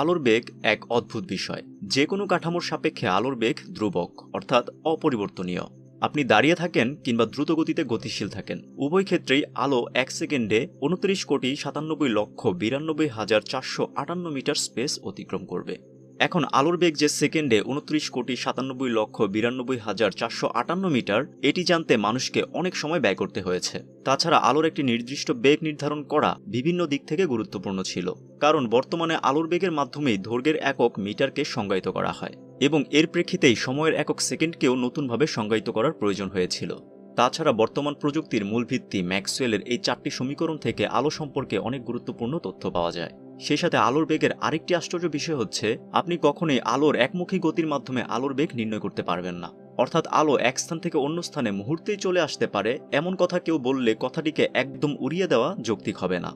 আলোর বেগ এক অদ্ভুত বিষয়। যে কোনো কাঠামোর সাপেক্ষে আলোর বেগ ধ্রুবক, অর্থাৎ অপরিবর্তনীয়। আপনি দাঁড়িয়ে থাকেন কিংবা দ্রুতগতিতে গতিশীল থাকেন। উভয় ক্ষেত্রেই আলো এক সেকেন্ডে উনত্রিশ কোটি সাতানব্বই লক্ষ বিরানব্বই হাজার চারশো আটান্ন মিটার স্পেস অতিক্রম করবে। এখন আলোর বেগ যে সেকেন্ডে উনত্রিশ কোটি সাতানব্বই লক্ষ বিরানব্বই হাজার চারশো আটান্ন মিটার, এটি জানতে মানুষকে অনেক সময় ব্যয় করতে হয়েছে। তাছাড়া আলোর একটি নির্দিষ্ট বেগ নির্ধারণ করা বিভিন্ন দিক থেকে গুরুত্বপূর্ণ ছিল, কারণ বর্তমানে আলোর বেগের মাধ্যমেই দৈর্ঘ্যের একক মিটারকে সংজ্ঞায়িত করা হয়, এবং এর প্রেক্ষিতেই সময়ের একক সেকেন্ডকেও নতুনভাবে সংজ্ঞায়িত করার প্রয়োজন হয়েছিল। তাছাড়া বর্তমান প্রযুক্তির মূল ভিত্তি ম্যাক্সওয়েলের এই চারটি সমীকরণ থেকে আলো সম্পর্কে অনেক গুরুত্বপূর্ণ তথ্য পাওয়া যায়। সেই সাথে আলোর বেগের আরেকটি আশ্চর্য বিষয় হচ্ছে, আপনি কখনোই আলোর একমুখী গতির মাধ্যমে আলোর বেগ নির্ণয় করতে পারবেন না। অর্থাৎ আলো এক স্থান থেকে অন্য স্থানে মুহূর্তেই চলে আসতে পারে, এমন কথা কেউ বললে কথাটিকে একদম উড়িয়ে দেওয়া যৌক্তিক হবে না।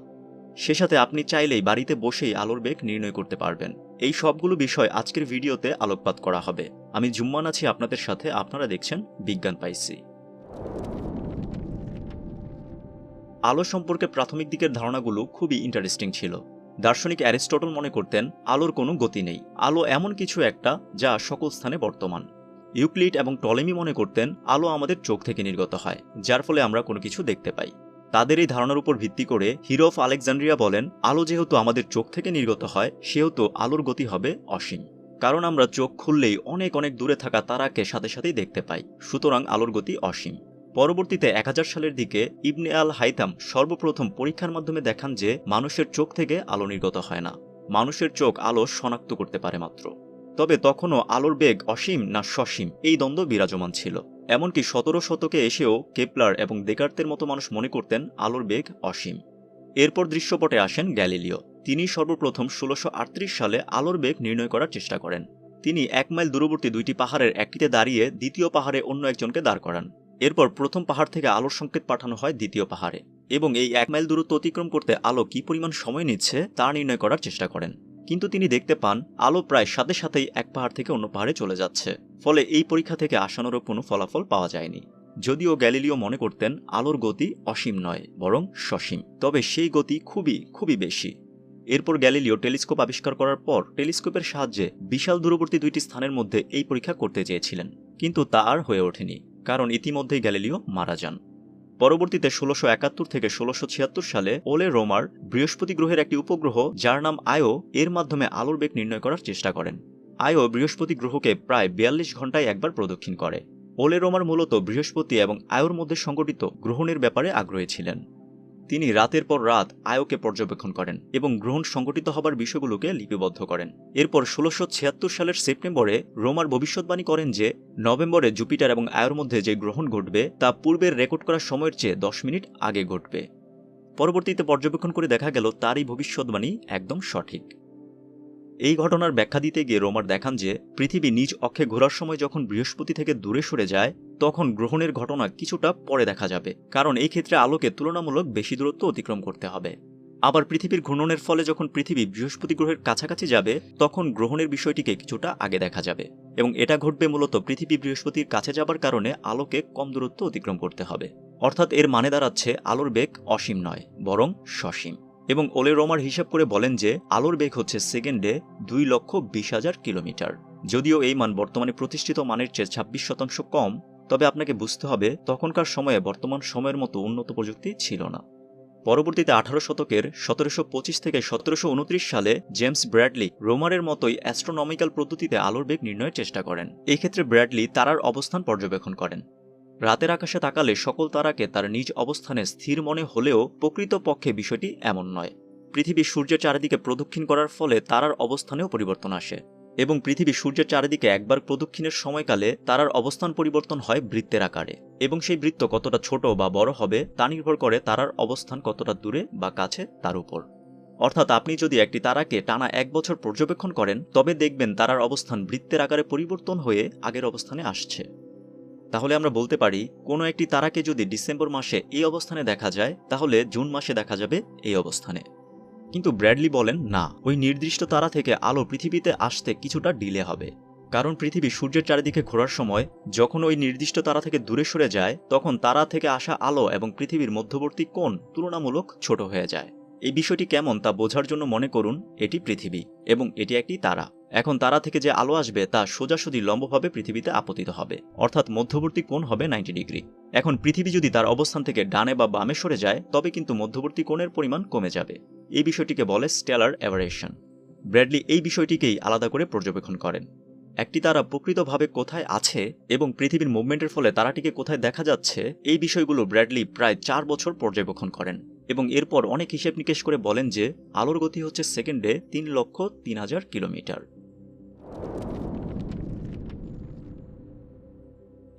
সে সাথে আপনি চাইলেই বাড়িতে বসেই আলোর বেগ নির্ণয় করতে পারবেন। এই সবগুলো বিষয় আজকের ভিডিওতে আলোকপাত করা হবে। আমি জুম্মান আছি আপনাদের সাথে, আপনারা দেখছেন বিজ্ঞান পাইসি। আলো সম্পর্কে প্রাথমিক দিকের ধারণাগুলো খুবই ইন্টারেস্টিং ছিল। দার্শনিক অ্যারিস্টটল মনে করতেন, আলোর কোনো গতি নেই। আলো এমন কিছু একটা যা সকল স্থানে বর্তমান। ইউক্লিড এবং টলেমি মনে করতেন, আলো আমাদের চোখ থেকে নির্গত হয়, যার ফলে আমরা কোনো কিছু দেখতে পাই। তাদের এই ধারণার উপর ভিত্তি করে হিরো অফ আলেকজান্ড্রিয়া বলেন, আলো যেহেতু আমাদের চোখ থেকে নির্গত হয়, সেহেতু আলোর গতি হবে অসীম। কারণ আমরা চোখ খুললেই অনেক অনেক দূরে থাকা তারাকে সাথে সাথেই দেখতে পাই, সুতরাং আলোর গতি অসীম। পরবর্তীতে এক হাজার সালের দিকে ইবনে আল হাইতাম সর্বপ্রথম পরীক্ষার মাধ্যমে দেখান যে মানুষের চোখ থেকে আলো নির্গত হয় না। মানুষের চোখ আলো শনাক্ত করতে পারে মাত্র। তবে তখনও আলোর বেগ অসীম না সসীম এই দ্বন্দ্ব বিরাজমান ছিল। এমনকি সতেরো শতকে এসেও কেপলার এবং দেকার্তের মতো মানুষ মনে করতেন আলোর বেগ অসীম। এরপর দৃশ্যপটে আসেন গ্যালিলিও। তিনি সর্বপ্রথম ষোলোশো সালে আলোর বেগ নির্ণয় করার চেষ্টা করেন। তিনি এক মাইল দূরবর্তী দুইটি পাহাড়ের একটিতে দাঁড়িয়ে দ্বিতীয় পাহাড়ে অন্য একজনকে দাঁড় করান। এরপর প্রথম পাহাড় থেকে আলোর সংকেত পাঠানো হয় দ্বিতীয় পাহাড়ে, এবং এই এক মাইল দূরত্ব অতিক্রম করতে আলো কি পরিমাণ সময় নিচ্ছে তা নির্ণয় করার চেষ্টা করেন। কিন্তু তিনি দেখতে পান, আলো প্রায় সাথে সাথেই এক পাহাড় থেকে অন্য পাহাড়ে চলে যাচ্ছে, ফলে এই পরীক্ষা থেকে আসানোরও কোনো ফলাফল পাওয়া যায়নি। যদিও গ্যালিলিও মনে করতেন, আলোর গতি অসীম নয়, বরং সসীম, তবে সেই গতি খুবই খুবই বেশি। এরপর গ্যালিলিও টেলিস্কোপ আবিষ্কার করার পর টেলিস্কোপের সাহায্যে বিশাল দূরবর্তী দুইটি স্থানের মধ্যে এই পরীক্ষা করতে চেয়েছিলেন, কিন্তু তা আর হয়ে ওঠেনি। কারণ ইতিমধ্যেই গ্যালিলিও মারা যান। পরবর্তীতে ষোলোশো একাত্তর থেকে ষোলোশো ছিয়াত্তর সালে ওলে রোমার বৃহস্পতি গ্রহের একটি উপগ্রহ যার নাম আয়ো এর মাধ্যমে আলোর বেগ নির্ণয় করার চেষ্টা করেন। আয়ো বৃহস্পতি গ্রহকে প্রায় বিয়াল্লিশ ঘন্টায় একবার প্রদক্ষিণ করে। ওলে রোমার মূলত বৃহস্পতি এবং আয়োর মধ্যে সংগঠিত গ্রহণের ব্যাপারে আগ্রহী ছিলেন। তিনি রাতের পর রাত আয়োকে পর্যবেক্ষণ করেন এবং গ্রহণ সংঘটিত হবার বিষয়গুলোকে লিপিবদ্ধ করেন। এরপর ষোলোশো সালের সেপ্টেম্বরে রোমার ভবিষ্যৎবাণী করেন যে, নভেম্বরে জুপিটার এবং আয়োর মধ্যে যে গ্রহণ ঘটবে, তা পূর্বের রেকর্ড করা সময়ের চেয়ে দশ মিনিট আগে ঘটবে। পরবর্তীতে পর্যবেক্ষণ করে দেখা গেল তারই ভবিষ্যৎবাণী একদম সঠিক। এই ঘটনার ব্যাখ্যা দিতে গিয়ে রোমার দেখান যে, পৃথিবী নিজ অক্ষে ঘোরার সময় যখন বৃহস্পতি থেকে দূরে সরে যায়, তখন গ্রহণের ঘটনা কিছুটা পরে দেখা যাবে, কারণ এই ক্ষেত্রে আলোকে তুলনামূলক বেশি দূরত্ব অতিক্রম করতে হবে। আবার পৃথিবীর ঘূর্ণনের ফলে যখন পৃথিবী বৃহস্পতি গ্রহের কাছাকাছি যাবে, তখন গ্রহণের বিষয়টিকে কিছুটা আগে দেখা যাবে, এবং এটা ঘটবে মূলত পৃথিবী বৃহস্পতির কাছে যাবার কারণে আলোকে কম দূরত্ব অতিক্রম করতে হবে। অর্থাৎ এর মানে দাঁড়াচ্ছে আলোর বেগ অসীম নয়, বরং সসীম। এবং ওলে রোমার হিসাব করে বলেন যে, আলোর বেগ হচ্ছে সেকেন্ডে দুই লক্ষ বিশ হাজার কিলোমিটার। যদিও এই মান বর্তমানে প্রতিষ্ঠিত মানের চেয়ে ছাব্বিশ শতাংশ কম, তবে আপনাকে বুঝতে হবে তখনকার সময়ে বর্তমান সময়ের মতো উন্নত প্রযুক্তি ছিল না। পরবর্তীতে আঠারো শতকের সতেরোশো পঁচিশ থেকে সতেরোশো উনত্রিশ সালে জেমস ব্র্যাডলি রোমারের মতোই অ্যাস্ট্রোনমিক্যাল পদ্ধতিতে আলোর বেগ নির্ণয়ের চেষ্টা করেন। এই ক্ষেত্রে ব্র্যাডলি তারার অবস্থান পর্যবেক্ষণ করেন। রাতের আকাশে তাকালে সকল তারাকে তার নিজ অবস্থানে স্থির মনে হলেও প্রকৃতপক্ষে বিষয়টি এমন নয়। পৃথিবী সূর্যের চারিদিকে প্রদক্ষিণ করার ফলে তারার অবস্থানেও পরিবর্তন আসে এবং পৃথিবী সূর্যের চারিদিকে একবার প্রদক্ষিণের সময়কালে তারার অবস্থান পরিবর্তন হয় বৃত্তের আকারে এবং সেই বৃত্ত কতটা ছোট বা বড় হবে তা নির্ভর করে তারার অবস্থান কতটা দূরে বা কাছে তার উপর। অর্থাৎ আপনি যদি একটি তারাকে টানা এক বছর পর্যবেক্ষণ করেন, তবে দেখবেন তারার অবস্থান বৃত্তের আকারে পরিবর্তন হয়ে আগের অবস্থানে আসছে। তাহলে আমরা বলতে পারি, কোনো একটি তারাকে যদি ডিসেম্বর মাসে এই অবস্থানে দেখা যায়, তাহলে জুন মাসে দেখা যাবে এই অবস্থানে। কিন্তু ব্র্যাডলি বলেন, না, ওই নির্দিষ্ট তারা থেকে আলো পৃথিবীতে আসতে কিছুটা ডিলে হবে। কারণ পৃথিবী সূর্যের চারিদিকে ঘোরার সময়, যখন ওই নির্দিষ্ট তারা থেকে দূরে সরে যায়, তখন তারা থেকে আসা আলো এবং পৃথিবীর মধ্যবর্তী কোণ তুলনামূলক ছোট হয়ে যায়। এই বিষয়টি কেমন তা বোঝার জন্য মনে করুন, এটি পৃথিবী এবং এটি একটি তারা। এখন তারা থেকে যে আলো আসবে তা সোজাসুজি লম্বভাবে পৃথিবীতে আপতিত হবে। অর্থাৎ মধ্যবর্তী কোণ হবে নাইনটি ডিগ্রি। এখন পৃথিবী যদি তার অবস্থান থেকে ডানে বা বামে সরে যায়, তবে কিন্তু মধ্যবর্তী কোণের পরিমাণ কমে যাবে। এই বিষয়টিকে বলে স্টেলার অ্যাভারেশন ব্র্যাডলি এই বিষয়টিকেই আলাদা করে পর্যবেক্ষণ করেন। একটি তারা প্রকৃতভাবে কোথায় আছে এবং পৃথিবীর মুভমেন্টের ফলে তারাটিকে কোথায় দেখা যাচ্ছে, এই বিষয়গুলো ব্র্যাডলি প্রায় চার বছর পর্যবেক্ষণ করেন। এবং এরপর অনেক হিসেব নিকেশ করে বলেন যে, আলোর গতি হচ্ছে সেকেন্ডে তিন লক্ষ তিন হাজার কিলোমিটার।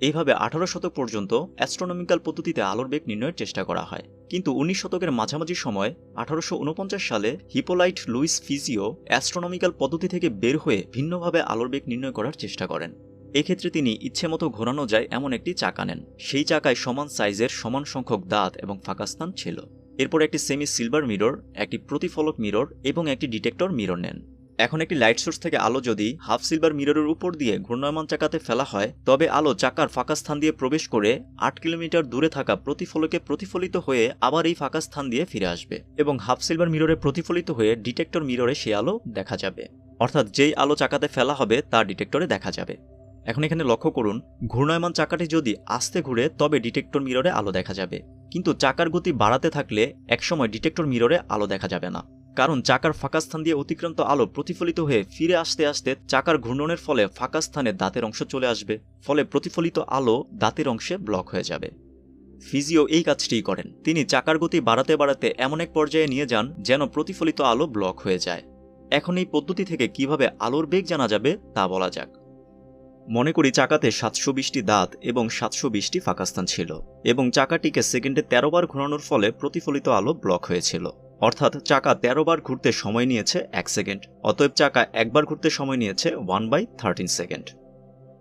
এইভাবে আঠারো শতক পর্যন্ত অ্যাস্ট্রোনমিক্যাল পদ্ধতিতে আলোর বেগ নির্ণয়ের চেষ্টা করা হয়। কিন্তু উনিশ শতকের মাঝামাঝি সময়, আঠারোশো উনপঞ্চাশ সালে হিপোলাইট লুইস ফিজিও অ্যাস্ট্রোনমিক্যাল পদ্ধতি থেকে বের হয়ে ভিন্নভাবে আলোর বেগ নির্ণয় করার চেষ্টা করেন। এক্ষেত্রে তিনি ইচ্ছেমতো ঘোরানো যায় এমন একটি চাকা নেন। সেই চাকায় সমান সাইজের সমান সংখ্যক দাঁত এবং ফাঁকাস্থান ছিল। এরপর একটি সেমি সিলভার মিরর একটি প্রতিফলক মিরর এবং একটি ডিটেক্টর মিরর নেন। এখন একটি লাইট সোর্স থেকে আলো যদি হাফ সিলভার মিররের উপর দিয়ে ঘূর্ণায়মান চাকাতে ফেলা হয়, তবে আলো চাকার ফাঁকা স্থান দিয়ে প্রবেশ করে আট কিলোমিটার দূরে থাকা প্রতিফলকে প্রতিফলিত হয়ে আবার এই ফাঁকা স্থান দিয়ে ফিরে আসবে এবং হাফ সিলভার মিররে প্রতিফলিত হয়ে ডিটেক্টর মিররে সে আলো দেখা যাবে। অর্থাৎ যেই আলো চাকাতে ফেলা হবে, তা ডিটেক্টরে দেখা যাবে। এখন এখানে লক্ষ্য করুন, ঘূর্ণায়মান চাকাটি যদি আস্তে ঘুরে, তবে ডিটেক্টর মিররে আলো দেখা যাবে। কিন্তু চাকার গতি বাড়াতে থাকলে একসময় ডিটেক্টর মিররে আলো দেখা যাবে না। কারণ চাকার ফাঁকা স্থান দিয়ে অতিক্রান্ত আলো প্রতিফলিত হয়ে ফিরে আসতে আসতে চাকার ঘূর্ণনের ফলে ফাঁকা স্থানে দাঁতের অংশ চলে আসবে, ফলে প্রতিফলিত আলো দাঁতের অংশে ব্লক হয়ে যাবে। ফিজিও এই কাজটিই করেন। তিনি চাকার গতি বাড়াতে বাড়াতে এমন এক পর্যায়ে নিয়ে যান যেন প্রতিফলিত আলো ব্লক হয়ে যায়। এখন এই পদ্ধতি থেকে কীভাবে আলোর বেগ জানা যাবে তা বলা যাক। মনে করি চাকাতে সাতশো বিশটি দাঁত এবং সাতশো বিশটি ফাঁকাস্থান ছিল এবং চাকাটিকে সেকেন্ডে তেরো বার ঘোরানোর ফলে প্রতিফলিত আলো ব্লক হয়েছিল। অর্থাৎ চাকা তেরো বার ঘুরতে সময় নিয়েছে এক সেকেন্ড, অতএব চাকা একবার ঘুরতে সময় নিয়েছে ওয়ান বাই থার্টিন সেকেন্ড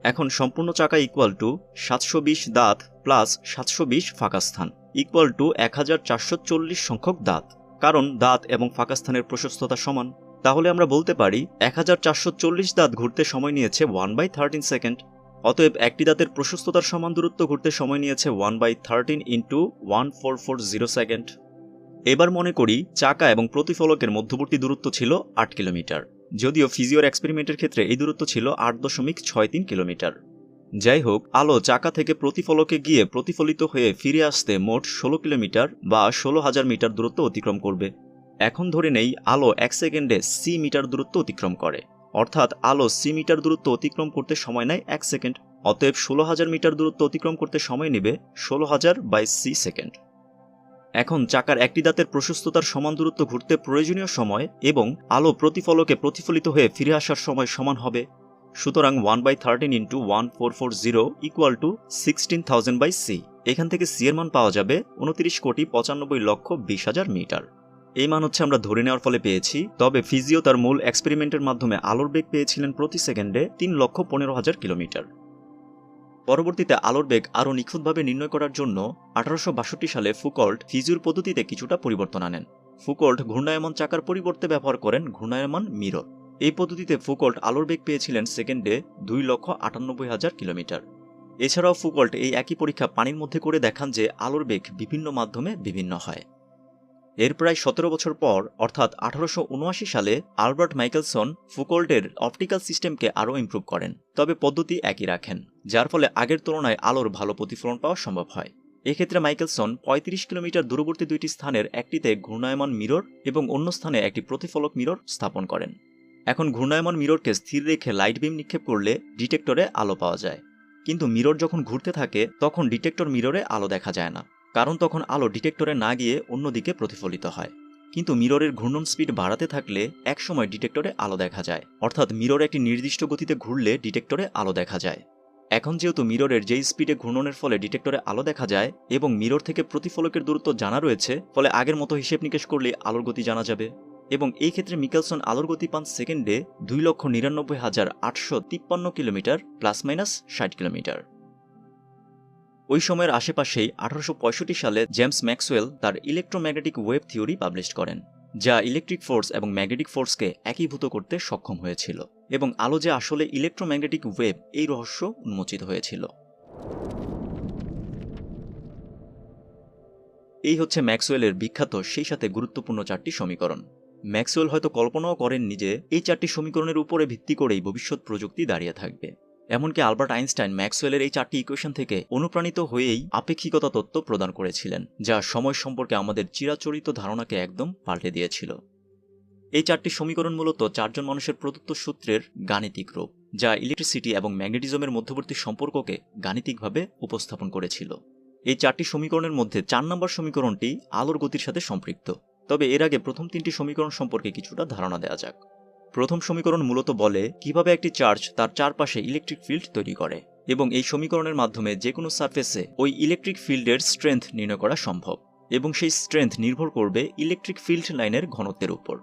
এখন সম্পূর্ণ চাকা ইকুয়াল টু সাতশো বিশ দাঁত প্লাস সাতশো বিশ ফাঁকাস্থান ইকুয়াল টু এক হাজার চারশো চল্লিশ সংখ্যক দাঁত। কারণ দাঁত এবং ফাঁকাস্থানের প্রশস্ততা সমান, তাহলে আমরা বলতে পারি এক হাজার চারশো চল্লিশ দাঁত ঘুরতে সময় নিয়েছে ওয়ান বাই থার্টিন সেকেন্ড অতএব একটি দাঁতের প্রশস্ততার সমান দূরত্ব ঘুরতে সময় নিয়েছে one by thirteen into one four four zero second এবার মনে করি চাকা এবং প্রতিফলকের মধ্যবর্তী দূরত্ব ছিল আট কিলোমিটার। যদিও ফিজিওর এক্সপেরিমেন্টের ক্ষেত্রে এই দূরত্ব ছিল আট দশমিক ছয় তিন কিলোমিটার। যাই হোক, আলো চাকা থেকে প্রতিফলকে গিয়ে প্রতিফলিত হয়ে ফিরে আসতে মোট ষোলো কিলোমিটার বা ষোলো হাজার মিটার দূরত্ব অতিক্রম করবে। এখন ধরে নেই আলো এক সেকেন্ডে সি মিটার দূরত্ব অতিক্রম করে। অর্থাৎ আলো সি মিটার দূরত্ব অতিক্রম করতে সময় নেয় এক সেকেন্ড, অতএব ষোলো হাজার মিটার দূরত্ব অতিক্রম করতে সময় নেবে ষোলো হাজার বাই সি সেকেন্ড। এখন চাকার একটি দাঁতের প্রশস্ততার সমান দূরত্ব ঘুরতে প্রয়োজনীয় সময় এবং আলো প্রতিফলকে প্রতিফলিত হয়ে ফিরে আসার সময় সমান হবে। সুতরাং one by thirteen into one four four zero equal to sixteen thousand by C এখান থেকে সি এর মান পাওয়া যাবে উনত্রিশ কোটি পঁচানব্বই লক্ষ বিশ হাজার মিটার। এই মান হচ্ছে আমরা ধরে নেওয়ার ফলে পেয়েছি, তবে ফিজিও তার মূল এক্সপেরিমেন্টের মাধ্যমে আলোর বেগ পেয়েছিলেন প্রতি সেকেন্ডে তিন লক্ষ পনেরো হাজার কিলোমিটার। পরবর্তীতে আলোর বেগ আরও নিখুঁতভাবে নির্ণয় করার জন্য আঠারোশো বাষট্টি সালে ফুকল্ট ফিজিওর পদ্ধতিতে কিছুটা পরিবর্তন আনেন। ফুকল্ট ঘূর্ণায়মান চাকার পরিবর্তে ব্যবহার করেন ঘূর্ণায়মান মিরর। এই পদ্ধতিতে ফুকল্ট আলোর বেগ পেয়েছিলেন সেকেন্ডে দুই লক্ষ আটানব্বই হাজার কিলোমিটার। এছাড়াও ফুকল্ট এই একই পরীক্ষা পানির মধ্যে করে দেখান যে আলোর বেগ বিভিন্ন মাধ্যমে বিভিন্ন হয়। এর প্রায় সতেরো বছর পর, অর্থাৎ আঠারোশো উনআশি সালে, আলবার্ট মাইকেলসন ফুকোল্টের অপটিক্যাল সিস্টেমকে আরও ইমপ্রুভ করেন, তবে পদ্ধতি একই রাখেন, যার ফলে আগের তুলনায় আলোর ভালো প্রতিফলন পাওয়া সম্ভব হয়। এক্ষেত্রে মাইকেলসন ৩৫ কিলোমিটার দূরবর্তী দুইটি স্থানের একটিতে ঘূর্ণায়মান মিরর এবং অন্য স্থানে একটি প্রতিফলক মিরর স্থাপন করেন। এখন ঘূর্ণায়মান মিররকে স্থির রেখে লাইট বিম নিক্ষেপ করলে ডিটেক্টরে আলো পাওয়া যায়, কিন্তু মিরর যখন ঘুরতে থাকে, তখন ডিটেক্টর মিররে আলো দেখা যায় না। কারণ তখন আলো ডিটেক্টরে না গিয়ে অন্যদিকে প্রতিফলিত হয়। কিন্তু মিররের ঘূর্ণন স্পিড বাড়াতে থাকলে একসময় ডিটেক্টরে আলো দেখা যায়। অর্থাৎ মিরর একটি নির্দিষ্ট গতিতে ঘুরলে ডিটেক্টরে আলো দেখা যায়। এখন যেহেতু মিররের যেই স্পিডে ঘূর্ণনের ফলে ডিটেক্টরে আলো দেখা যায় এবং মিরর থেকে প্রতিফলকের দূরত্ব জানা রয়েছে, ফলে আগের মতো হিসেব নিকেশ করলে আলোর গতি জানা যাবে। এবং এই ক্ষেত্রে মিকেলসন আলোর গতি পান সেকেন্ডে দুই লক্ষ নিরানব্বই হাজার আটশো তিপ্পান্ন কিলোমিটার প্লাস মাইনাস ষাট কিলোমিটার। ওই সময়ের আশেপাশেই আঠারোশো পঁয়ষট্টি সালে জেমস ম্যাক্সওয়েল তার ইলেকট্রোম্যাগনেটিক ওয়েব থিওরি পাবলিশ করেন, যা ইলেকট্রিক ফোর্স এবং ম্যাগনেটিক ফোর্সকে একীভূত করতে সক্ষম হয়েছিল এবং আলো যে আসলে ইলেকট্রোম্যাগনেটিক ওয়েব এই রহস্য উন্মোচিত হয়েছিল। এই হচ্ছে ম্যাক্সওয়েলের বিখ্যাত, সেই সাথে গুরুত্বপূর্ণ চারটি সমীকরণ। ম্যাক্সওয়েল হয়তো কল্পনাও করেননি যে, এই চারটি সমীকরণের উপরে ভিত্তি করেই ভবিষ্যৎ প্রযুক্তি দাঁড়িয়ে থাকবে। এমনকি আলবার্ট আইনস্টাইন ম্যাক্সওয়েলের এই চারটি ইকুয়েশন থেকে অনুপ্রাণিত হয়েই আপেক্ষিকতা তত্ত্ব প্রদান করেছিলেন, যা সময় সম্পর্কে আমাদের চিরাচরিত ধারণাকে একদম পাল্টে দিয়েছিল। এই চারটি সমীকরণ মূলত চারজন মানুষের প্রদত্ত সূত্রের গাণিতিক রূপ, যা ইলেকট্রিসিটি এবং ম্যাগনেটিজমের মধ্যবর্তী সম্পর্ককে গাণিতিকভাবে উপস্থাপন করেছিল। এই চারটি সমীকরণের মধ্যে চার নম্বর সমীকরণটি আলোর গতির সাথে সম্পৃক্ত, তবে এর আগে প্রথম তিনটি সমীকরণ সম্পর্কে কিছুটা ধারণা দেওয়া যাক। প্রথম সমীকরণ মূলত বলে কীভাবে একটি চার্জ তার চারপাশে ইলেকট্রিক ফিল্ড তৈরি করে, এবং এই সমীকরণের মাধ্যমে যে কোনো সারফেসে ওই ইলেকট্রিক ফিল্ডের স্ট্রেংথ নির্ণয় করা সম্ভব, এবং সেই স্ট্রেংথ নির্ভর করবে ইলেকট্রিক ফিল্ড লাইনের ঘনত্বের উপর।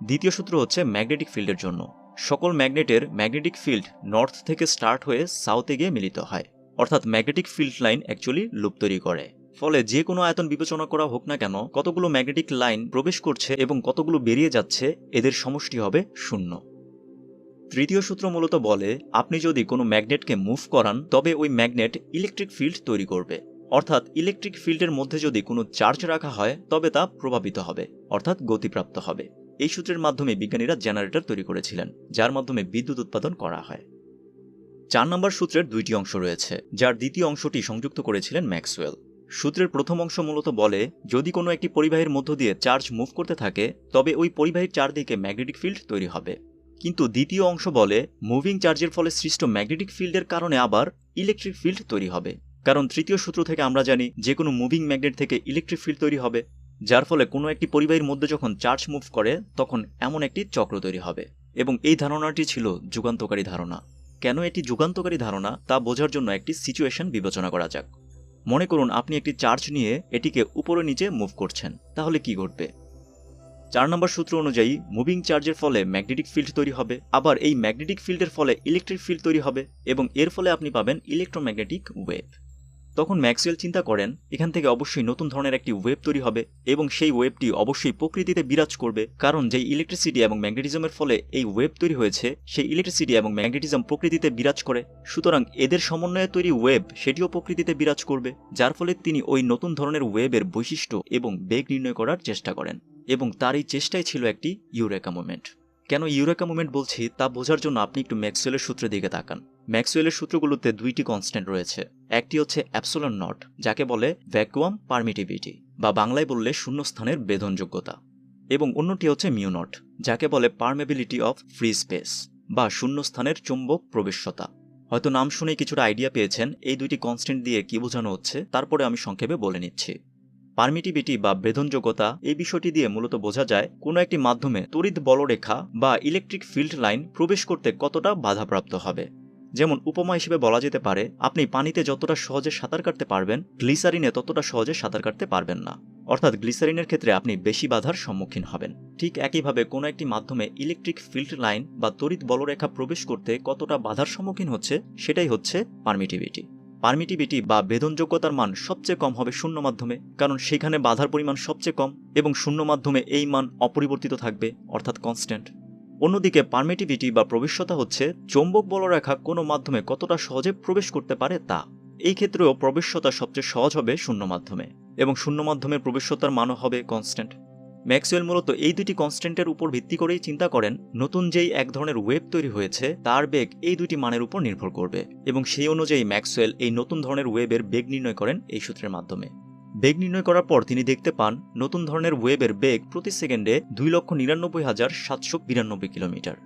দ্বিতীয় সূত্র হচ্ছে ম্যাগনেটিক ফিল্ডের জন্য। সকল ম্যাগনেটের ম্যাগনেটিক ফিল্ড নর্থ থেকে স্টার্ট হয়ে সাউথে গিয়ে মিলিত হয়, অর্থাৎ magnetic field line actually loop তৈরি করে। ফলে যে কোনো আয়তন বিবেচনা করা হোক না কেন, কতগুলো ম্যাগনেটিক লাইন প্রবেশ করছে এবং কতগুলো বেরিয়ে যাচ্ছে, এদের সমষ্টি হবে শূন্য। তৃতীয় সূত্র মূলত বলে, আপনি যদি কোনো ম্যাগনেটকে মুভ করান, তবে ওই ম্যাগনেট ইলেকট্রিক ফিল্ড তৈরি করবে। অর্থাৎ ইলেকট্রিক ফিল্ডের মধ্যে যদি কোনো চার্জ রাখা হয়, তবে তা প্রভাবিত হবে, অর্থাৎ গতিপ্রাপ্ত হবে। এই সূত্রের মাধ্যমে বিজ্ঞানীরা জেনারেটর তৈরি করেছিলেন, যার মাধ্যমে বিদ্যুৎ উৎপাদন করা হয়। চার নম্বর সূত্রের দুইটি অংশ রয়েছে, যার দ্বিতীয় অংশটি সংযুক্ত করেছিলেন ম্যাক্সওয়েল। সূত্রের প্রথম অংশ মূলত বলে, যদি কোনো একটি পরিবাহীর মধ্য দিয়ে চার্জ মুভ করতে থাকে, তবে ওই পরিবাহীর চারদিকে ম্যাগনেটিক ফিল্ড তৈরি হবে। কিন্তু দ্বিতীয় অংশ বলে, মুভিং চার্জের ফলে সৃষ্ট ম্যাগনেটিক ফিল্ডের কারণে আবার ইলেকট্রিক ফিল্ড তৈরি হবে। কারণ তৃতীয় সূত্র থেকে আমরা জানি, যে কোনো মুভিং ম্যাগনেট থেকে ইলেকট্রিক ফিল্ড তৈরি হবে, যার ফলে কোনো একটি পরিবাহীর মধ্যে যখন চার্জ মুভ করে, তখন এমন একটি চক্র তৈরি হবে। এবং এই ধারণাটি ছিল যুগান্তকারী ধারণা। কেন এটি যুগান্তকারী ধারণা, তা বোঝার জন্য একটি সিচুয়েশন বিবেচনা করা যাক। মনে করুন আপনি একটি চার্জ নিয়ে এটিকে উপরে নিচে মুভ করছেন। তাহলে কি ঘটবে? চার নম্বর সূত্র অনুযায়ী মুভিং চার্জের ফলে ম্যাগনেটিক ফিল্ড তৈরি হবে। আবার এই ম্যাগনেটিক ফিল্ডের ফলে ইলেকট্রিক ফিল্ড তৈরি হবে এবং এর ফলে আপনি পাবেন ইলেকট্রোম্যাগনেটিক ওয়েভ তখন ম্যাক্সওয়েল চিন্তা করেন, এখান থেকে অবশ্যই নতুন ধরনের একটি ওয়েব তৈরি হবে এবং সেই ওয়েবটি অবশ্যই প্রকৃতিতে বিরাজ করবে। কারণ যে ইলেকট্রিসিটি এবং ম্যাগনেটিজমের ফলে এই ওয়েব তৈরি হয়েছে, সেই ইলেকট্রিসিটি এবং ম্যাগনেটিজম প্রকৃতিতে বিরাজ করে। সুতরাং এদের সমন্বয়ে তৈরি ওয়েব সেটিও প্রকৃতিতে বিরাজ করবে, যার ফলে তিনি ওই নতুন ধরনের ওয়েবের বৈশিষ্ট্য এবং বেগ নির্ণয় করার চেষ্টা করেন এবং তার এই চেষ্টাই ছিল একটি ইউরেকা মুভমেন্ট কেন ইউরেকা মুভমেন্ট বলছি তা বোঝার জন্য আপনি একটু ম্যাক্সওয়েলের সূত্রের দিকে তাকান। ম্যাক্সওয়েলের সূত্রগুলোতে দুইটি কনস্ট্যান্ট রয়েছে। একটি হচ্ছে অ্যাপসোলন নট যাকে বলে ভ্যাকুয়াম পারমিটিভিটি বা বাংলায় বললে শূন্যস্থানের বেদনযোগ্যতা। এবং অন্যটি হচ্ছে মিউনট যাকে বলে পারমেবিলিটি অফ ফ্রি স্পেস বা শূন্যস্থানের চুম্বক প্রবেশ্যতা হয়তো নাম শুনেই কিছুটা আইডিয়া পেয়েছেন, এই দুইটি কনস্ট্যান্ট দিয়ে কি বোঝানো হচ্ছে, তারপরে আমি সংক্ষেপে বলে নিচ্ছি। পারমিটিভিটি বা বেদনযোগ্যতা এই বিষয়টি দিয়ে মূলত বোঝা যায় কোনো একটি মাধ্যমে তড়িৎ বলরেখা বা ইলেকট্রিক ফিল্ড লাইন প্রবেশ করতে কতটা বাধাপ্রাপ্ত হবে। যেমন উপমা হিসেবে বলা যেতে পারে, আপনি পানিতে যতটা সহজে সাঁতার কাটতে পারবেন, গ্লিসারিনে ততটা সহজে সাঁতার কাটতে পারবেন না। অর্থাৎ গ্লিসারিনের ক্ষেত্রে আপনি বেশি বাধার সম্মুখীন হবেন। ঠিক একইভাবে কোনো একটি মাধ্যমে ইলেকট্রিক ফিল্ড লাইন বা তড়িৎ বলরেখা প্রবেশ করতে কতটা বাধার সম্মুখীন হচ্ছে, সেটাই হচ্ছে পারমিটিভিটি পারমিটিভিটি বা বেদনযোগ্যতার মান সবচেয়ে কম হবে শূন্য মাধ্যমে, কারণ সেখানে বাধার পরিমাণ সবচেয়ে কম এবং শূন্য মাধ্যমে এই মান অপরিবর্তিত থাকবে, অর্থাৎ কনস্ট্যান্ট অন্যদিকে পারমিটিভিটি বা প্রবেশ্যতা হচ্ছে চৌম্বক বলরেখা কোনো মাধ্যমে কতটা সহজে প্রবেশ করতে পারে তা। এই ক্ষেত্রেও প্রবেশ্যতা সবচেয়ে সহজ হবে শূন্য মাধ্যমে এবং শূন্য মাধ্যমের প্রবেশ্যতার মানও হবে কনস্ট্যান্ট ম্যাক্সওয়েল মূলত এই দুটি কনস্ট্যান্টের উপর ভিত্তি করেই চিন্তা করেন, নতুন যেই এক ধরনের ওয়েব তৈরি হয়েছে, তার বেগ এই দুটি মানের উপর নির্ভর করবে এবং সেই অনুযায়ী ম্যাক্সওয়েল এই নতুন ধরনের ওয়েবের বেগ নির্ণয় করেন এই সূত্রের মাধ্যমে। বেগ নির্ণয় করার পর তিনি দেখতে পান, নতুন ধরনের ওয়েবের বেগ প্রতি সেকেন্ডে দুই লক্ষ নিরানব্বই হাজার সাতশো বিরানব্বই কিলোমিটার।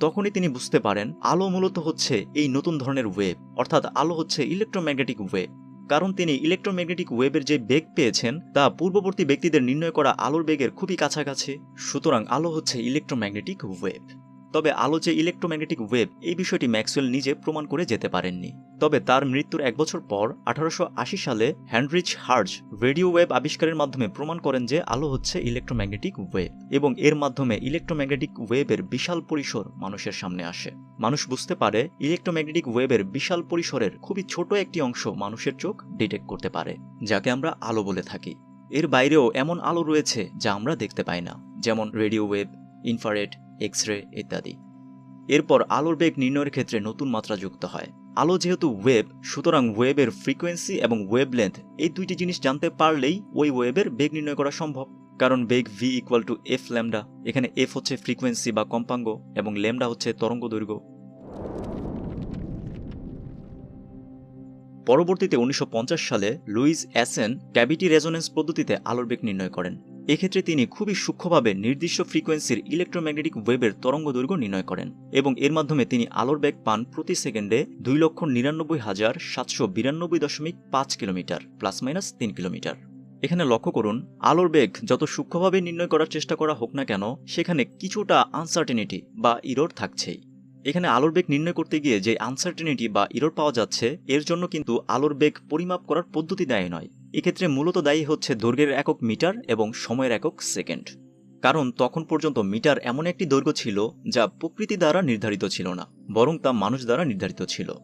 তখনই তিনি বুঝতে পারেন, আলো মূলত হচ্ছে এই নতুন ধরনের ওয়েব, অর্থাৎ আলো হচ্ছে ইলেকট্রোম্যাগনেটিক ওয়েব। কারণ তিনি ইলেকট্রোম্যাগনেটিক ওয়েবের যে বেগ পেয়েছেন, তা পূর্ববর্তী ব্যক্তিদের নির্ণয় করা আলোর বেগের খুবই কাছাকাছি। সুতরাং আলো হচ্ছে ইলেকট্রোম্যাগনেটিক ওয়েব। তবে আলো যে ইলেকট্রোম্যাগনেটিক ওয়েব এই বিষয়টি ম্যাক্সওয়েল নিজে প্রমাণ করে যেতে পারেননি। তবে তার মৃত্যুর এক বছর পর, আঠারোশো আশি সালে হ্যান্ড্রিচ হার্জ রেডিও ওয়েব আবিষ্কারের মাধ্যমে প্রমাণ করেন যে আলো হচ্ছে ইলেকট্রোম্যাগনেটিক ওয়েব এবং এর মাধ্যমে ইলেকট্রোম্যাগনেটিক ওয়েবের বিশাল পরিসর মানুষের সামনে আসে। মানুষ বুঝতে পারে ইলেকট্রোম্যাগনেটিক ওয়েবের বিশাল পরিসরের খুবই ছোট একটি অংশ মানুষের চোখ ডিটেক্ট করতে পারে, যাকে আমরা আলো বলে থাকি। এর বাইরেও এমন আলো রয়েছে যা আমরা দেখতে পাই না, যেমন radio web inferred X ray ইত্যাদি। এরপর আলোর বেগ নির্ণয়ের ক্ষেত্রে নতুন মাত্রা যুক্ত হয়। আলো যেহেতু ওয়েব সুতরাং ওয়েবের ফ্রিকোয়েন্সি এবং ওয়েব লেন্থ এই দুইটি জিনিস জানতে পারলেই ওই ওয়েবের বেগ নির্ণয় করা সম্ভব। কারণ বেগ V equal to F lambda এখানে এফ হচ্ছে ফ্রিকোয়েন্সি বা কম্পাঙ্গ এবং ল্যামডা হচ্ছে তরঙ্গ দৈর্ঘ্য পরবর্তীতে উনিশশো পঞ্চাশ সালে লুইস অ্যাসেন ক্যাভিটি রেজোনেন্স পদ্ধতিতে আলোর বেগ নির্ণয় করেন। এক্ষেত্রে তিনি খুবই সূক্ষ্মভাবে নির্দিষ্ট ফ্রিকোয়েন্সির ইলেকট্রোম্যাগনেটিক ওয়েবের তরঙ্গ দৈর্ঘ্য নির্ণয় করেন এবং এর মাধ্যমে তিনি আলোর বেগ পান প্রতি সেকেন্ডে দুই লক্ষ নিরানব্বই হাজার সাতশো বিরানব্বই দশমিক পাঁচ কিলোমিটার প্লাস মাইনাস তিন কিলোমিটার। এখানে লক্ষ্য করুন, আলোর বেগ যত সূক্ষ্মভাবে নির্ণয় করার চেষ্টা করা হোক না কেন, সেখানে কিছুটা আনসার্টেনিটি বা ইরোর থাকছেই। এখানে আলোর বেগ নির্ণয় করতে গিয়ে যে আনসার্টেনিটি বা ইরোর পাওয়া যাচ্ছে, এর জন্য কিন্তু আলোর বেগ পরিমাপ করার পদ্ধতি দায়ী নয়। এক্ষেত্রে মূলত দায়ী হচ্ছে দৈর্ঘ্যের একক মিটার এবং সময়ের একক সেকেন্ড। কারণ তখন পর্যন্ত মিটার এমন একটি দৈর্ঘ্য ছিল যা প্রকৃতি দ্বারা নির্ধারিত ছিল না, বরং তা মানুষ দ্বারা নির্ধারিত ছিল।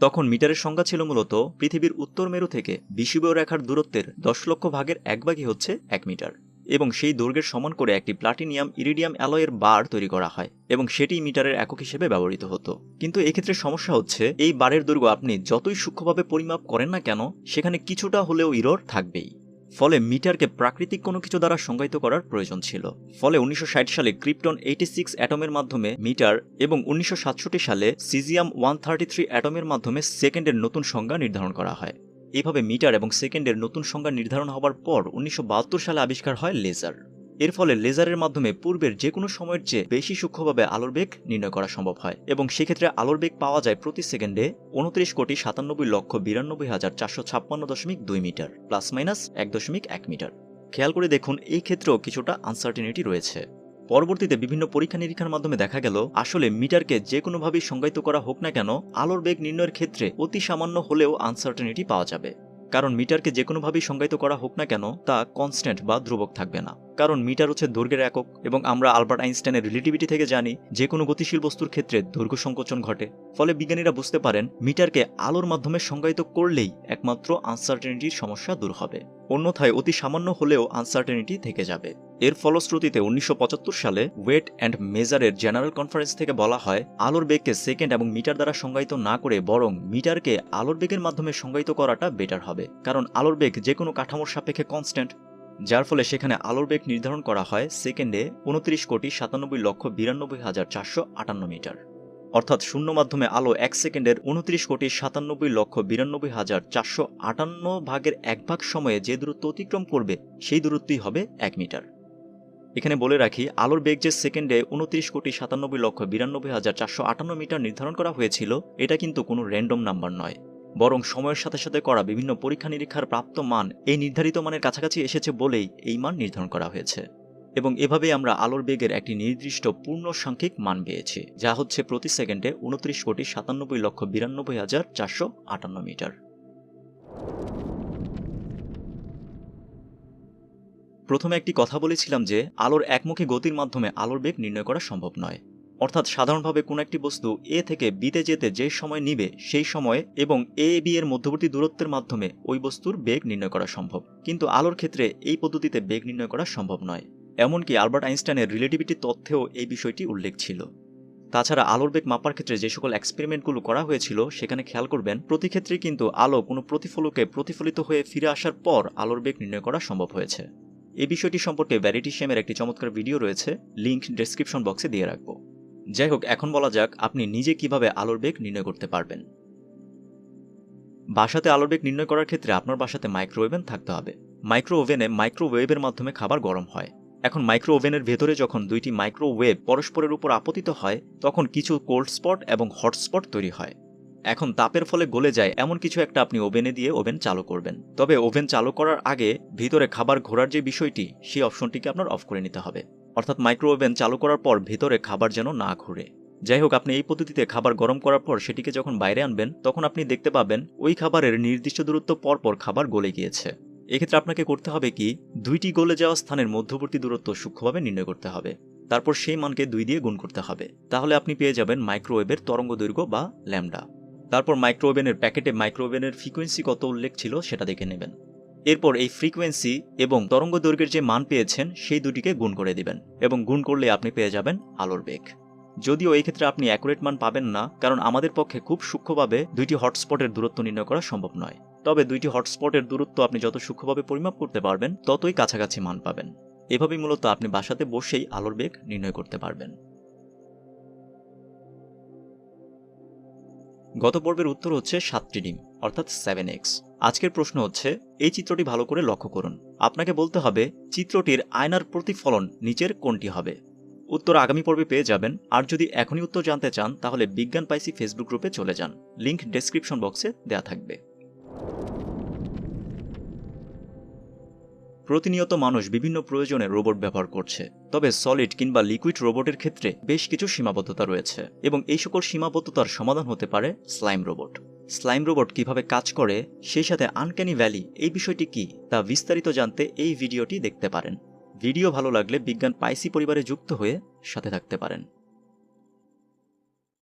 তখন মিটারের সংজ্ঞা ছিল মূলত পৃথিবীর উত্তর মেরু থেকে বিষুবীয় রেখার দূরত্বের দশ লক্ষ ভাগের এক ভাগই হচ্ছে এক মিটার। এবং সেই দৈর্ঘ্যের সমান করে একটি প্লাটিনিয়াম ইরিডিয়াম অ্যালয়ের বার তৈরি করা হয় এবং সেটি মিটারের একক হিসেবে ব্যবহৃত হতো। কিন্তু এক্ষেত্রে সমস্যা হচ্ছে, এই বারের দৈর্ঘ্য আপনি যতই সূক্ষ্মভাবে পরিমাপ করেন না কেন, সেখানে কিছুটা হলেও ইরোর থাকবেই। ফলে মিটারকে প্রাকৃতিক কোনো কিছু দ্বারা সংজ্ঞায়িত করার প্রয়োজন ছিল। ফলে উনিশশো ষাট সালে ক্রিপ্টন এইটি সিক্স অ্যাটমের মাধ্যমে মিটার এবং উনিশশো সাতষট্টি সালে সিজিয়াম ওয়ান থার্টি থ্রি অ্যাটমের মাধ্যমে সেকেন্ডের নতুন সংজ্ঞা নির্ধারণ করা হয়। এভাবে মিটার এবং সেকেন্ডের নতুন সংজ্ঞা নির্ধারণ হওয়ার পর উনিশশো বাহাত্তর সালে আবিষ্কার হয় লেজার। এর ফলে লেজারের মাধ্যমে পূর্বের যে কোনো সময়ের চেয়ে বেশি সূক্ষ্মভাবে আলোর বেগ নির্ণয় করা সম্ভব হয় এবং সেক্ষেত্রে আলোর বেগ পাওয়া যায় প্রতি সেকেন্ডে উনত্রিশ কোটি সাতানব্বই লক্ষ বিরানব্বই হাজার চারশো ছাপ্পান্ন দশমিক দুই মিটার, প্লাস মাইনাস এক দশমিক এক মিটার। খেয়াল করে দেখুন, এই ক্ষেত্রেও কিছুটা আনসার্টিনিটি রয়েছে। পরবর্তীতে বিভিন্ন পরীক্ষা নিরীক্ষার মাধ্যমে দেখা গেল, আসলে মিটারকে যে কোনোভাবেই সংজ্ঞায়িত করা হোক না কেন, আলোর বেগ নির্ণয়ের ক্ষেত্রে অতি সামান্য হলেও আনসার্টেনিটি পাওয়া যাবে। কারণ মিটারকে যে কোনোভাবেই সংজ্ঞায়িত করা হোক না কেন, তা কনস্ট্যান্ট বা ধ্রুবক থাকবে না। কারণ মিটার হচ্ছে দৈর্ঘ্যের একক এবং আমরা আলবার্ট আইনস্টাইনের রিলেটিভিটি থেকে জানি যে কোনো গতিশীল বস্তুর ক্ষেত্রে দৈর্ঘ্য সংকোচন ঘটে। ফলে বিজ্ঞানীরা বুঝতে পারেন, মিটারকে আলোর মাধ্যমে সংজ্ঞায়িত করলেই একমাত্র আনসার্টেনিটির সমস্যা দূর হবে। অন্যথায় অতি সামান্য হলেও আনসার্টেনিটি থেকে যাবে। এর ফলশ্রুতিতে উনিশশো পঁচাত্তর সালে ওয়েট অ্যান্ড মেজারের জেনারেল কনফারেন্স থেকে বলা হয়, আলোর বেগকে সেকেন্ড এবং মিটার দ্বারা সংজ্ঞায়িত না করে বরং মিটারকে আলোর বেগের মাধ্যমে সংজ্ঞায়িত করাটা বেটার হবে। কারণ আলোর বেগ যে কোনো কাঠামোর সাপেক্ষে কনস্ট্যান্ট যার ফলে সেখানে আলোর বেগ নির্ধারণ করা হয় সেকেন্ডে উনত্রিশ কোটি সাতানব্বই লক্ষ বিরানব্বই হাজার চারশো আটান্ন মিটার। অর্থাৎ শূন্য মাধ্যমে আলো এক সেকেন্ডের উনত্রিশ কোটি সাতানব্বই লক্ষ বিরানব্বই হাজার চারশো আটান্ন ভাগের এক ভাগ সময়ে যে দূরত্ব অতিক্রম করবে, সেই দূরত্বই হবে এক মিটার। এখানে বলে রাখি, আলোর বেগ যে সেকেন্ডে উনত্রিশ কোটি সাতানব্বই লক্ষ বিরানব্বই হাজার চারশো আটান্ন মিটার নির্ধারণ করা হয়েছিল, এটা কিন্তু কোনো র্যান্ডম নাম্বার নয়। বরং সময়ের সাথে সাথে করা বিভিন্ন পরীক্ষা নিরীক্ষার প্রাপ্ত মান এই নির্ধারিত মানের কাছাকাছি এসেছে বলেই এই মান নির্ধারণ করা হয়েছে। এবং এভাবে আমরা আলোর বেগের একটি নির্দিষ্ট পূর্ণ সাংখ্যিক মান পেয়েছি, যা হচ্ছে প্রতি সেকেন্ডে উনত্রিশ কোটি সাতানব্বই লক্ষ বিরানব্বই হাজার চারশো আটান্ন মিটার। প্রথমে একটি কথা বলেছিলাম যে, আলোর একমুখী গতির মাধ্যমে আলোর বেগ নির্ণয় করা সম্ভব নয়। অর্থাৎ সাধারণভাবে কোনো একটি বস্তু এ থেকে বিতে যেতে যে সময় নিবে সেই সময়ে এবং এ বি এর মধ্যবর্তী দূরত্বের মাধ্যমে ওই বস্তুর বেগ নির্ণয় করা সম্ভব। কিন্তু আলোর ক্ষেত্রে এই পদ্ধতিতে বেগ নির্ণয় করা সম্ভব নয়। এমনকি আলবার্ট আইনস্টাইনের রিলেটিভিটি তথ্যেও এই বিষয়টি উল্লেখ ছিল। তাছাড়া আলোর বেগ মাপার ক্ষেত্রে যে সকল এক্সপেরিমেন্টগুলো করা হয়েছিল, সেখানে খেয়াল করবেন, প্রতি ক্ষেত্রে কিন্তু আলো কোনো প্রতিফলকে প্রতিফলিত হয়ে ফিরে আসার পর আলোর বেগ নির্ণয় করা সম্ভব হয়েছে। এই বিষয়টি সম্পর্কে ভ্যারিটি শ্যামের একটি চমৎকার ভিডিও রয়েছে লিঙ্ক ডেসক্রিপশন বক্সে দিয়ে রাখব। যাই হোক, এখন বলা যাক আপনি নিজে কীভাবে আলোর বেগ নির্ণয় করতে পারবেন। বাসাতে আলোর বেগ নির্ণয় করার ক্ষেত্রে আপনার বাসাতে মাইক্রোওয়েভেন থাকতে হবে। মাইক্রো ওভেনে মাইক্রোওয়েভের মাধ্যমে খাবার গরম হয়। এখন মাইক্রো ওভেনের ভেতরে যখন দুইটি মাইক্রোওয়েভ পরস্পরের উপর আপতিত হয়, তখন কিছু কোল্ড স্পট এবং হটস্পট তৈরি হয়। এখন তাপের ফলে গলে যায় এমন কিছু একটা আপনি ওভেনে দিয়ে ওভেন চালু করবেন। তবে ওভেন চালু করার আগে ভিতরে খাবার ঘোরার যে বিষয়টি, সেই অপশনটিকে আপনার অফ করে নিতে হবে। অর্থাৎ মাইক্রো ওভেন চালু করার পর ভেতরে খাবার যেন না ঘুরে। যাই হোক, আপনি এই পদ্ধতিতে খাবার গরম করার পর সেটিকে যখন বাইরে আনবেন, তখন আপনি দেখতে পাবেন ওই খাবারের নির্দিষ্ট দূরত্ব পর পর খাবার গলে গিয়েছে। এক্ষেত্রে আপনাকে করতে হবে কি, দুইটি গলে যাওয়া স্থানের মধ্যবর্তী দূরত্ব সূক্ষ্মভাবে নির্ণয় করতে হবে। তারপর সেই মানকে দুই দিয়ে গুণ করতে হবে। তাহলে আপনি পেয়ে যাবেন মাইক্রোওয়েভের তরঙ্গ দৈর্ঘ্য বা ল্যামডা। তারপর মাইক্রোওভেনের প্যাকেটে মাইক্রোওভেনের ফ্রিকোয়েন্সি কত উল্লেখ ছিল সেটা দেখে নেবেন। এরপর এই ফ্রিকোয়েন্সি এবং তরঙ্গ দৈর্ঘ্যের যে মান পেয়েছেন, সেই দুটিকে গুণ করে দিবেন এবং গুণ করলে আপনি পেয়ে যাবেন আলোর বেগ। যদিও এই ক্ষেত্রে আপনি অ্যাকুরেট মান পাবেন না, কারণ আমাদের পক্ষে খুব সূক্ষ্মভাবে দুইটি হটস্পটের দূরত্ব নির্ণয় করা সম্ভব নয়। তবে দুইটি হটস্পটের দূরত্ব আপনি যত সূক্ষ্মভাবে পরিমাপ করতে পারবেন, ততই কাছাকাছি মান পাবেন। এভাবেই মূলত আপনি বাসাতে বসেই আলোর বেগ নির্ণয় করতে পারবেন। গত পর্বের উত্তর হচ্ছে সাতটি ডিম, অর্থাৎ সেভেন এক্স আজকের প্রশ্ন হচ্ছে, এই চিত্রটি ভালো করে লক্ষ্য করুন। আপনাকে বলতে হবে, চিত্রটির আয়নার প্রতিফলন নিচের কোনটি হবে? উত্তর আগামী পর্বে পেয়ে যাবেন। আর যদি এখনই উত্তর জানতে চান, তাহলে বিজ্ঞান পাইসি ফেসবুক গ্রুপে চলে যান। লিংক ডেসক্রিপশন বক্সে দেয়া থাকবে। প্রতিনিয়ত মানুষ বিভিন্ন প্রয়োজনে রোবট ব্যবহার করছে, তবে সলিড কিংবা লিকুইড রোবটের ক্ষেত্রে বেশ কিছু সীমাবদ্ধতা রয়েছে, এবং এই সকল সীমাবদ্ধতার সমাধান হতে পারে স্লাইম রোবট। স্লাইম রোবট কীভাবে কাজ করে, সেই সাথে আনক্যানি ভ্যালি এই বিষয়টি কি, তা বিস্তারিত জানতে এই ভিডিওটি দেখতে পারেন। ভিডিও ভালো লাগলে বিজ্ঞান পাইসি পরিবারে যুক্ত হয়ে সাথে থাকতে পারেন।